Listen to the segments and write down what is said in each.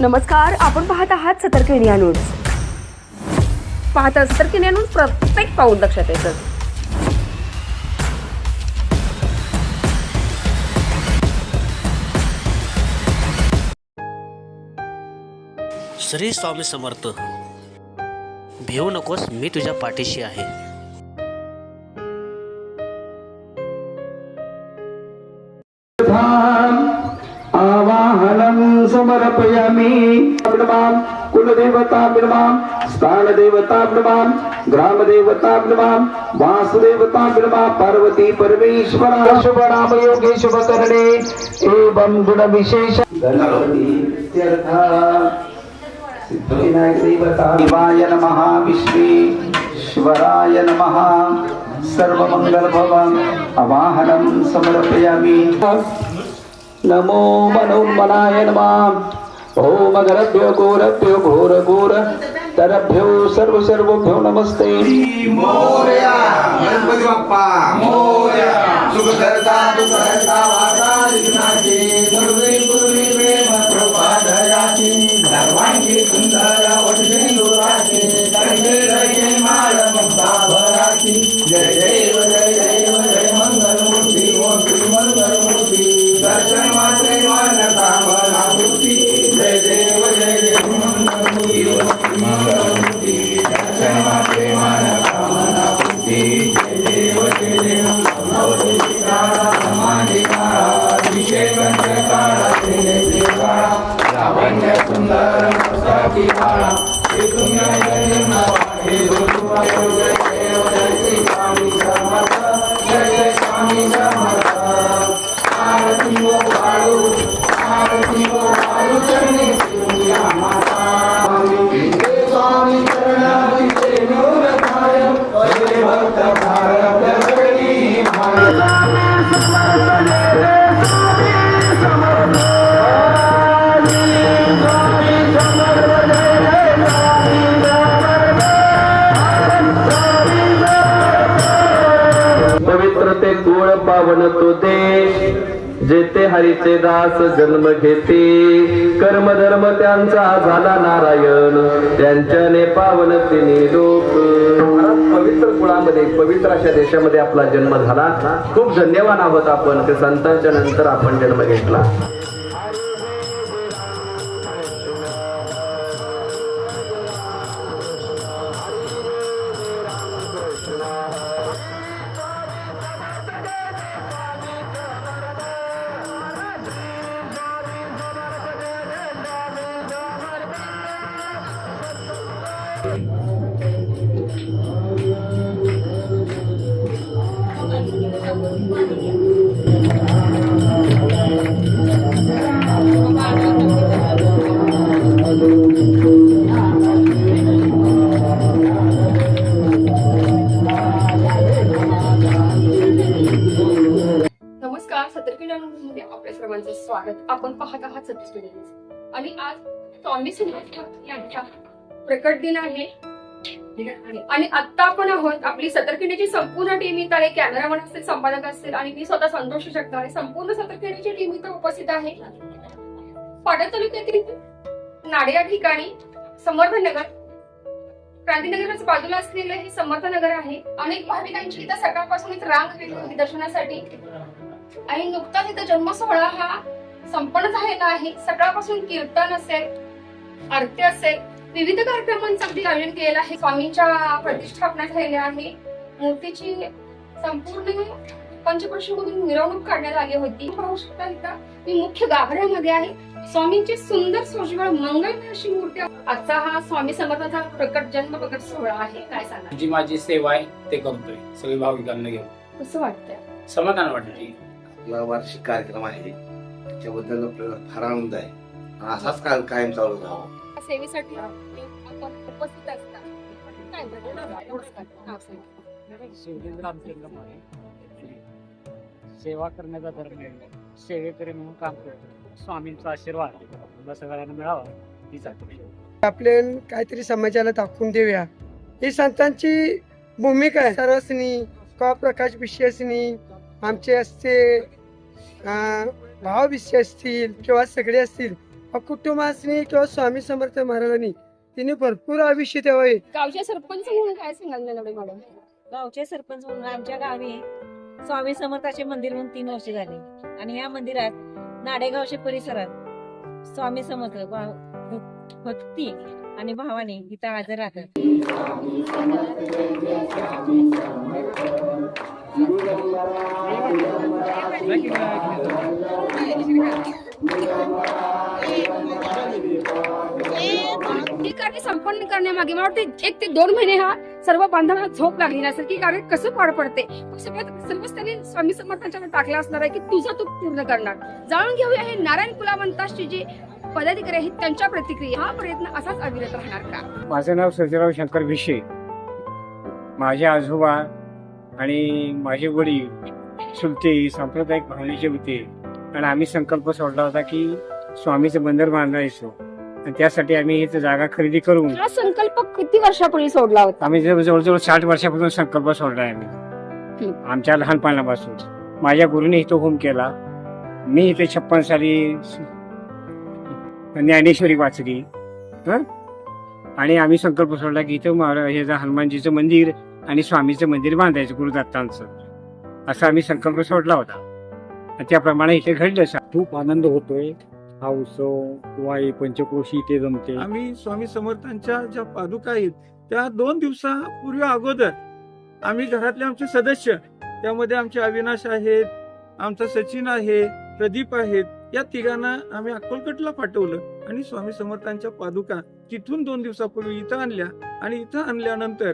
नमस्कार आपण पाहत आहात सतर्क इंडिया न्यूज. पाहता सतर्क इंडिया न्यूज प्रत्येक पाऊल लक्षात येतं. श्री स्वामी समर्थ भिवू नकोस मी तुझ्या पाठीशी आहे. समर्पयामि। विडमां कुलदेवता विडमां स्थानदेवता विडमां ग्रामदेवता विडमां वासुदेवता विडमां पार्वती परमेश्वरा। शुभ नाम योगे शुभ करणे एवं गुण विशेष सिद्धिविनायक देवता शिवाय नमः विश्वेश्वराय नमः। सर्वमङ्गलभवम् अवाहनं समर्पयामि। नमो मनोन्मनाय नमः। ओम गरभ्यो गोरभ्यो घोर घोर तरभ्यो सर्व सर्वभ्यो नमस्ते। मोरया गणपती बाप्पा मोरया सुख करता दुःख हरता वार्ता विघ्नाची प्रेम प्रपादयाची सर्वांची सुंदर वटशी दुराची करते रये माळ मुक्ता भराची जय जय जय। दर्शन मात्रे मान कामना पावन तो देश जेथे हरीचे दास जन्म घेते. कर्म धर्म त्यांचा झाला नारायण त्यांच्याने पावन तिने लोक पवित्र कुळामध्ये पवित्र अशा देशामध्ये आपला जन्म झाला. खूप धन्यवाद आहोत आपण ते संतांच्या नंतर आपण जन्म घेतला. आपल्या सर्वांचं स्वागत. आपण पाहत आहात सतर्क आणि आज स्वामी समर्थ यांचा प्रकट दिन आहे. आणि आता आपण आहोत आपली सतर्क संपूर्ण टीम इथं आहे. कॅमेरामन असतील संपादक असतील आणि मी स्वतः संतोष शकता आहे. संपूर्ण सतर्क टीम इथं उपस्थित आहे. पाटण तालुक्यातील नाडे या ठिकाणी समर्थनगर क्रांतीनगरच बाजूला असलेलं हे समर्थनगर आहे. अनेक भाविकांची इथं सकाळपासूनच रांग वेगळी होती दर्शनासाठी आणि नुकताच इथं जन्म सोहळा हा संपन्न झालेला आहे. सकाळपासून कीर्तन असेल आरती असेल विविध कार्यक्रमांचं अगदी आयोजन केलेलं आहे. स्वामींच्या प्रतिष्ठापना झालेल्या आहे मूर्तीची संपूर्ण पंचकृषीमधून मिरवणूक काढण्यात आली होती. पाहू शकता इथं मी मुख्य गाभाऱ्यामध्ये आहे. स्वामींची सुंदर सोजवळ मंगलमय अशी मूर्ती. आजचा हा स्वामी समर्थाचा प्रकट जन्म प्रकट सोहळा आहे. काय सांगा जी माझी सेवा आहे ते करतोय. सगळे भाविकांना घेऊन. कसं वाटतंय? समाधान वाटते वार्षिक कार्यक्रम आहे. त्याच्याबद्दल आपल्याला फार आनंद आहे. आणि असाच काल कायम चालू राहावा. सेवेसाठी आपण उपस्थित असता. काय रामचंद्रमाने सेवा करण्याचा धर्म आहे. सेवेकरी म्हणून काम करतो. स्वामींचा आशीर्वाद मला सगळ्यांना मिळावा. हीच अपेक्षा आपण काहीतरी समाजाला दाखवून देऊया. ही संतांची भूमिका आहे. सरसनी किंवा प्रकाश विषयसनी आमचे असते अं, भावविषय असतील किंवा सगळे असतील कुटुंबासनी किंवा स्वामी समर्थ महाराजांनी तिने भरपूर आयुष्य द्यावे. गावच्या सरपंच म्हणून काय सांगाल नलवडे मॅडम? गावचे सरपंच म्हणून आमच्या गावी स्वामी समर्थाचे मंदिर म्हणून तीन वर्ष झाले. आणि या मंदिरात नाडेगावच्या परिसरात स्वामी समर्थ भक्ती आणि भावाने इथं हजर राहतात. ही कार्य संपन्न करण्यामागे मला वाटते एक ते दोन महिने हा सर्व बांधवांना झोप लागली नसेल की कार्य कसं पार पडते? सगळ्यात सर्वच त्यांनी स्वामी समर्थांच्या टाकला असणार आहे की तुझा तू पूर्ण करणार. जाणून घेऊया हे नारायण कुलावंताशी जे पदाधिकारी आहेत त्यांच्या प्रतिक्रिया. हा प्रयत्न असाच अविरत राहणार का? माझं नाव सर्जेराव शंकर भिशे माझे आजोबा आणि माझे वडील चुलते सांप्रदायिक भावनेचे होते. आणि आम्ही संकल्प सोडला होता की स्वामीचं बंदर बांधायचो. आणि त्यासाठी आम्ही इथं जागा खरेदी करून हा संकल्प किती वर्षापूर्वी सोडला होता? आम्ही जवळ- जवळजवळ साठ वर्षापासून संकल्प सोडलाय आम्ही. आमच्या लहानपणापासून. माझ्या गुरुने इथं होम केला. मी इथे छप्पन साली स- ज्ञानेश्वरी वाचली. हं? आणि आम्ही संकल्प सोडला की इथं महाराज हे जे हनुमानजीचं मंदिर आणि स्वामीचं मंदिर बांधायचं गुरुदत्तांचं असा आम्ही संकल्प सोडला होता. आणि त्याप्रमाणे इथे घडलं खूप आनंद होतोय. हा उत्सव किंवा हे पंचक्रोशी इथे जमते. आम्ही स्वामी समर्थांच्या ज्या पादुका आहेत त्या दोन दिवसापूर्वी अगोदर आम्ही घरातले आमचे सदस्य त्यामध्ये आमचे अविनाश आहेत आमचा सचिन आहे प्रदीप आहेत या तिघांना आम्ही अक्कलकटला पाठवलं. आणि स्वामी समर्थांच्या पादुका तिथून दोन दिवसापूर्वी इथं आणल्या. आणि इथं आणल्यानंतर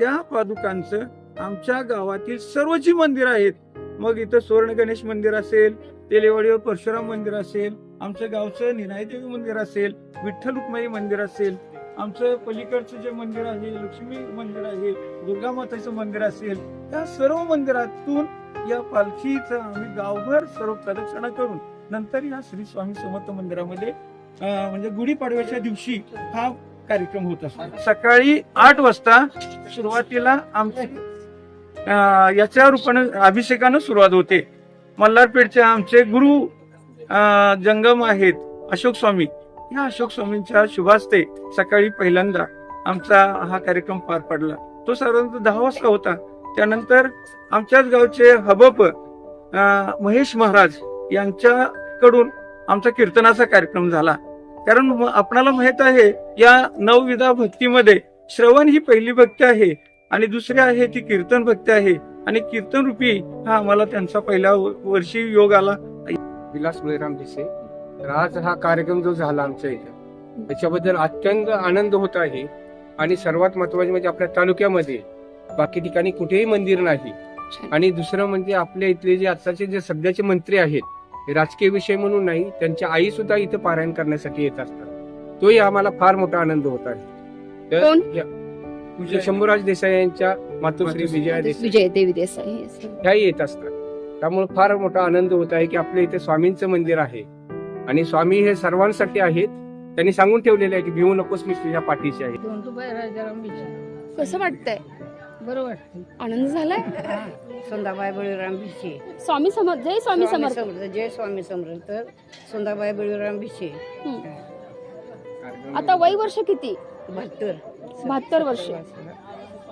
त्या पादुकांचं आमच्या गावातील सर्व जी मंदिर आहेत मग इथं सुवर्ण गणेश मंदिर असेल तेलेवाडीवर परशुराम मंदिर असेल आमचं गावचं निनायदेवी मंदिर असेल विठ्ठल रुक्माई मंदिर असेल आमचं पलीकडचं जे मंदिर आहे लक्ष्मी मंदिर आहे दुर्गा माताचं मंदिर असेल त्या सर्व मंदिरातून या पालखीचं आम्ही गावभर सर्व प्रदक्षिणा करून नंतर या श्री स्वामी समर्थ मंदिरामध्ये म्हणजे गुढीपाडव्याच्या दिवशी हा कार्यक्रम होत असतो. सकाळी आठ वाजता सुरुवातीला आमची याच्या रूपाने अभिषेकानं सुरुवात होते. मल्हारपेठचे आमचे गुरु जंगम आहेत अशोक स्वामी. या अशोक स्वामींच्या शुभास्ते सकाळी पहिल्यांदा आमचा हा कार्यक्रम पार पडला. तो साधारणतः दहा वाजता होता. त्यानंतर आमच्याच गावचे हबप महेश महाराज यांच्याकडून आमचा कीर्तनाचा कार्यक्रम झाला. कारण आपणाला माहीत आहे या नवविधा भक्तीमध्ये श्रवण ही पहिली भक्ती आहे आणि दुसरी आहे ती कीर्तन भक्ती आहे. आणि कीर्तन रूपी हा आम्हाला त्यांचा पहिल्या वर्षी योग आला. विलास बळीराम दिसे राज आज हा कार्यक्रम जो झाला आमच्या इथं त्याच्याबद्दल अत्यंत आनंद होत आहे. आणि सर्वात महत्त्वाचे म्हणजे आपल्या तालुक्यामध्ये बाकी ठिकाणी कुठेही मंदिर नाही. आणि दुसरं म्हणजे आपल्या इथले जे आताचे जे सध्याचे मंत्री आहेत राजकीय विषय म्हणून नाही त्यांच्या आई सुद्धा इथं पारायण करण्यासाठी येत असतात. तोही आम्हाला फार मोठा आनंद होत आहे. तर शंभूराज देसाई यांच्या मातोश्री विजया देसाई. विजय देवी देसाई ह्याही येत असतात. त्यामुळे फार मोठा आनंद होत आहे की आपल्या इथे स्वामींचं मंदिर आहे. आणि स्वामी हे सर्वांसाठी आहेत. त्यांनी सांगून ठेवलेले आहे की भिवू नकोस मी तुझ्या पाठीशी आहे. कसं वाटतंय? बरोबर. आनंद झालाय? सुंदाबाई बळीराम भिशे स्वामी समर्थ जय स्वामी समर्थ. जय स्वामी समर्थ. सुंदाबाई बळीराम भिशे आता वय वर्ष किती? बहात्तर. बहात्तर वर्ष.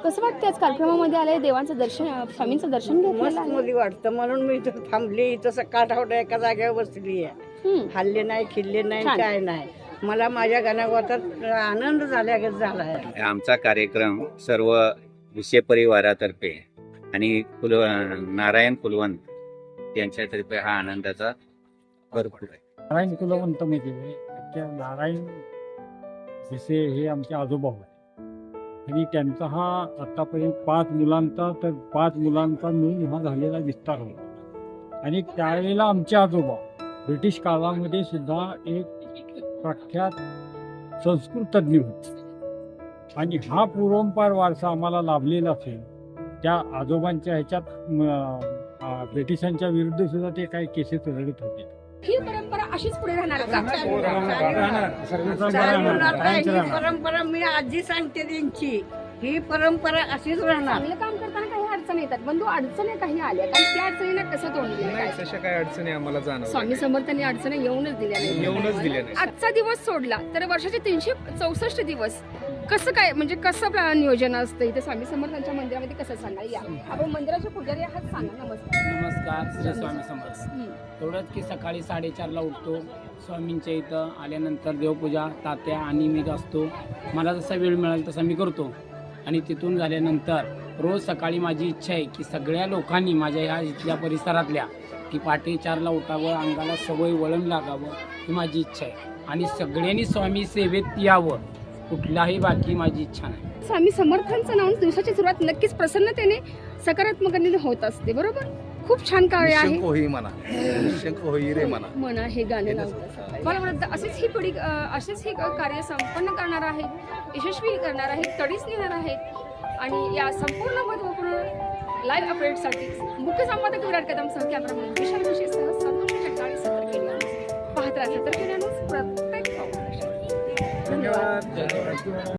कसं वाटतं आज कार्यक्रमामध्ये आले? देवांचं दर्शन स्वामींचं दर्शन घेतलेलं मस्त आहे मुली वाटतं. म्हणून मी इथं थांबली. इथं सकाळ एका जागेवर बसली आहे. हल्ले नाही खिल्ले नाही छान. काय नाही. मला माझ्या गाण्यावर आनंद झाल्यागत झाला आहे आमचा कार्यक्रम सर्व भुसे परिवारातर्फे आणि कुल नारायण कुलवंत यांच्यातर्फे हा आनंदाचा भरपूर आहे. नारायण कुलवंत म्हणजे त्या नारायण भुसे हे आमचे आजोबा होते. आणि त्यांचा हा आतापर्यंत पाच मुलांचा तर पाच मुलांचा मिळून हा झालेला विस्तार होता. आणि त्यावेळेला आमचे आजोबा ब्रिटिश काळामध्ये सुद्धा एक प्रख्यात संस्कृत तज्ज्ञ होते. आणि हा पूर्वंपार वारसा आम्हाला लाभलेला असेल. त्या आजोबांच्या ह्याच्यात ब्रिटिशांच्या विरुद्ध सुद्धा ते काही केसेस लढत होते. ही परंपरा अशीच पुढे राहणार ही परंपरा मी आजी सांगते त्यांची. ही परंपरा अशीच राहणार चांगलं काम करताना काही अडचण येतात. बंधू अडचणी काही आल्या कारण त्या अडचणींना कसं तोंड दिलं? काय? तशा काही अडचणी आम्हाला जाणवल्या स्वामी समर्थांनी अडचणी येऊनच दिल्या नाही येऊनच दिल्या नाही. आजचा दिवस सोडला तर वर्षाचे तीनशे चौसष्ट दिवस कसं काय म्हणजे कसं नियोजन असतं? इथे स्वामी समर्थांच्या मंदिरामध्ये कसं सांगा या. आपण मंदिराचे पुजारी आहात सांगा नमस्कार नमस्कार श्री स्वामी समर्थ. हम्म. एवढंच की सकाळी साडेचारला उठतो स्वामींच्या इथं आल्यानंतर देवपूजा तात्या आणि मी असतो. मला जसा वेळ मिळेल तसा मी करतो. आणि तिथून झाल्यानंतर रोज सकाळी माझी इच्छा आहे की सगळ्या लोकांनी माझ्या ह्या इथल्या परिसरातल्या की पहाटे चारला उठावं अंगाला सवय वळण लागावं ही माझी इच्छा आहे. आणि सगळ्यांनी स्वामी सेवेत यावं कुठलाही बाकी माझी इच्छा नाही. स्वामी समर्थांचं नाव दिवसाची सुरुवात नक्कीच प्रसन्नतेने सकारात्मकतेने होत असते बरोबर? खूप छान कार्य आहे. होई म्हणा. निशंक होई रे म्हणा. मना हे गाणं मला वाटतं अशीच ही पिढी असेच ही कार्य संपन्न करणार आहे यशस्वी करणार आहे तडीच नेणार आहेत आणि या संपूर्ण महत्त्वपूर्ण लाईव्ह अपडेटसाठी मुख्य संपादक विराट कदम सह कॅमेरामॅन विशाल जोशीसह संतोष जगदाळे सतर्क केली पाहत राहा सतर्क केल्यानंच प्रत्येक धन्यवाद.